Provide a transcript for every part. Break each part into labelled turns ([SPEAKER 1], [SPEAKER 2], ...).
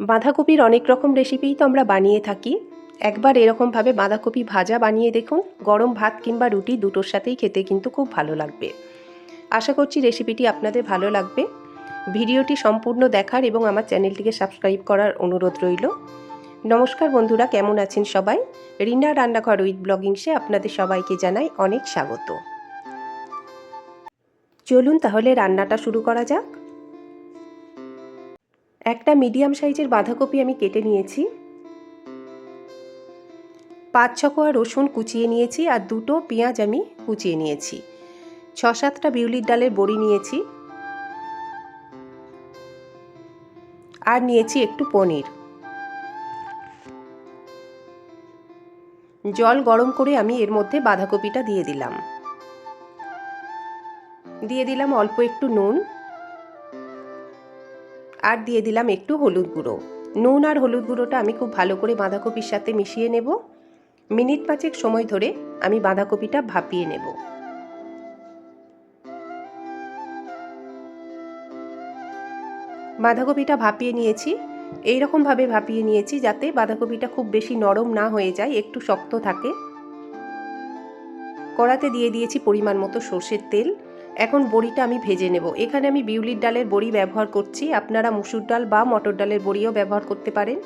[SPEAKER 1] বাঁধাকপির অনেক রকম রেসিপিই তো আমরা বানিয়ে থাকি। একবার এরকমভাবে বাঁধাকপি ভাজা বানিয়ে দেখুন, গরম ভাত কিংবা রুটি দুটোর সাথেই খেতে কিন্তু খুব ভালো লাগবে। আশা করছি রেসিপিটি আপনাদের ভালো লাগবে। ভিডিওটি সম্পূর্ণ দেখার এবং আমার চ্যানেলটিকে সাবস্ক্রাইব করার অনুরোধ রইল। নমস্কার বন্ধুরা, কেমন আছেন সবাই? রিনা রান্নাঘর উইথ ব্লগিংসে আপনাদের সবাইকে জানাই অনেক স্বাগত। চলুন তাহলে রান্নাটা শুরু করা যাক। একটা মিডিয়াম সাইজের বাঁধাকপি আমি কেটে নিয়েছি। পাঁচ ছ কোয়া রসুন কুচিয়ে নিয়েছি আর দুটো পেঁয়াজ আমি কুচিয়ে নিয়েছি। ছ সাতটা বিউলির ডালের বড়ি নিয়েছি। আর নিয়েছি একটু পনির। জল গরম করে আমি এর মধ্যে বাঁধাকপিটা দিয়ে দিলাম। দিয়ে দিলাম অল্প একটু নুন। আর দিয়ে দিলাম একটু হলুদ গুঁড়ো। নুন আর হলুদ গুঁড়োটা আমি খুব ভালো করে বাঁধাকপির সাথে মিশিয়ে নেব। মিনিট পাঁচেক সময় ধরে আমি বাঁধাকপিটা ভাপিয়ে নেব। বাঁধাকপিটা ভাপিয়ে নিয়েছি। এই রকমভাবে ভাপিয়ে নিয়েছি যাতে বাঁধাকপিটা খুব বেশি নরম না হয়ে যায়, একটু শক্ত থাকে। কড়াতে দিয়ে দিয়েছি পরিমাণ মতো সর্ষের তেল। এখন বড়িটা আমি ভেজে নেব। এখানে আমি বিউলির ডালের বড়ি ব্যবহার করছি। আপনারা মুসুর ডাল বা মটর ডালের বড়িও ব্যবহার করতে পারেন।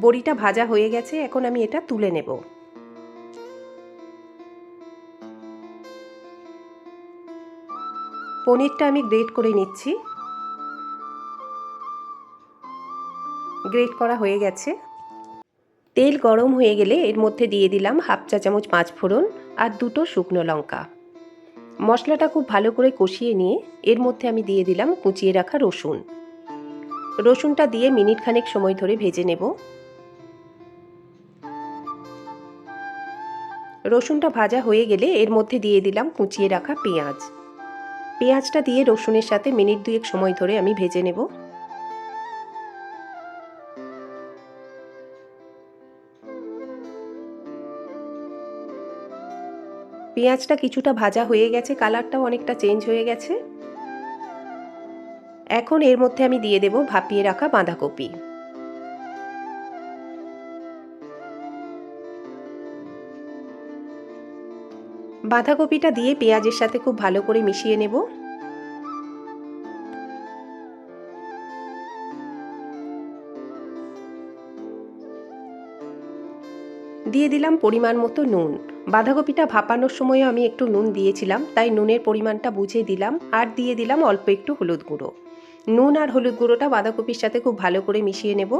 [SPEAKER 1] বড়িটা ভাজা হয়ে গেছে। এখন আমি এটা তুলে নেব। পনিরটা আমি গ্রেট করে নিচ্ছি। গ্রেট করা হয়ে গেছে। তেল গরম হয়ে গেলে এর মধ্যে দিয়ে দিলাম হাফ চা চামচ পাঁচ ফোড়ন আর দুটো শুকনো লঙ্কা। মশলাটা খুব ভালো করে কষিয়ে নিয়ে এর মধ্যে আমি দিয়ে দিলাম কুচিয়ে রাখা রসুন। রসুনটা দিয়ে মিনিট খানেক সময় ধরে ভেজে নেব। রসুনটা ভাজা হয়ে গেলে এর মধ্যে দিয়ে দিলাম কুচিয়ে রাখা পেঁয়াজ। পেঁয়াজটা দিয়ে রসুনের সাথে মিনিট দুয়েক সময় ধরে আমি ভেজে নেব। পেঁয়াজটা কিছুটা ভাজা হয়ে গেছে, কালারটাও অনেকটা চেঞ্জ হয়ে গেছে। এখন এর মধ্যে আমি দিয়ে দেব ভাপিয়ে রাখা বাঁধাকপি। বাঁধাকপিটা দিয়ে পেঁয়াজের সাথে খুব ভালো করে মিশিয়ে নেব। দিয়ে দিলাম পরিমাণ মতো নুন। বাঁধাকপিটা ভাপানোর সময় আমি একটু নুন দিয়েছিলাম, তাই নুনের পরিমাণটা বুঝে দিলাম আর দিয়ে দিলাম অল্প একটু হলুদ গুঁড়ো। নুন আর হলুদ গুঁড়োটা বাঁধাকপির সাথে খুব ভালো করে মিশিয়ে নেব।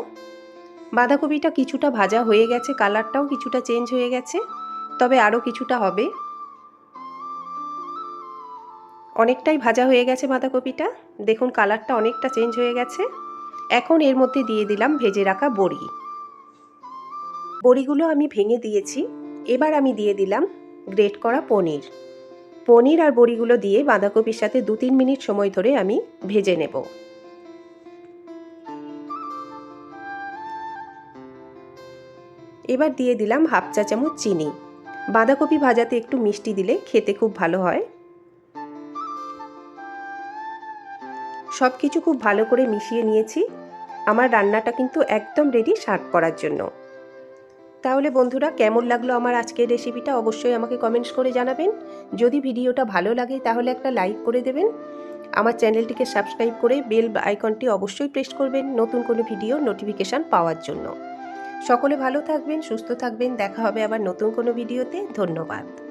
[SPEAKER 1] বাঁধাকপিটা কিছুটা ভাজা হয়ে গেছে, কালারটাও কিছুটা চেঞ্জ হয়ে গেছে, তবে আরও কিছুটা হবে। অনেকটাই ভাজা হয়ে গেছে বাঁধাকপিটা, দেখুন কালারটা অনেকটা চেঞ্জ হয়ে গেছে। এখন এর মধ্যে দিয়ে দিলাম ভেজে রাখা বড়ি। বড়িগুলো আমি ভেঙে দিয়েছি। এবার আমি দিয়ে দিলাম গ্রেট করা পনির। পনির আর বড়িগুলো দিয়ে বাঁধাকপির সাথে দু তিন মিনিট সময় ধরে আমি ভেজে নেব। এবার দিয়ে দিলাম হাফ চা চামচ চিনি। বাঁধাকপি ভাজাতে একটু মিষ্টি দিলে খেতে খুব ভালো হয়। সব কিছু খুব ভালো করে মিশিয়ে নিয়েছি। আমার রান্নাটা কিন্তু একদম রেডি সার্ভ করার জন্য। তাহলে বন্ধুরা, কেমন লাগল আমার আজকের রেসিপিটা? অবশ্যই আমাকে কমেন্টস করে জানাবেন। যদি ভিডিওটা ভালো লাগে, তাহলে একটা লাইক করে দেবেন। আমার চ্যানেলটিকে সাবস্ক্রাইব করে বেল আইকনটি অবশ্যই প্রেস করবেন নতুন কোনো ভিডিও নোটিফিকেশান পাওয়ার জন্য। সকলে ভালো থাকবেন, সুস্থ থাকবেন। দেখা হবে আবার নতুন কোনো ভিডিওতে। ধন্যবাদ।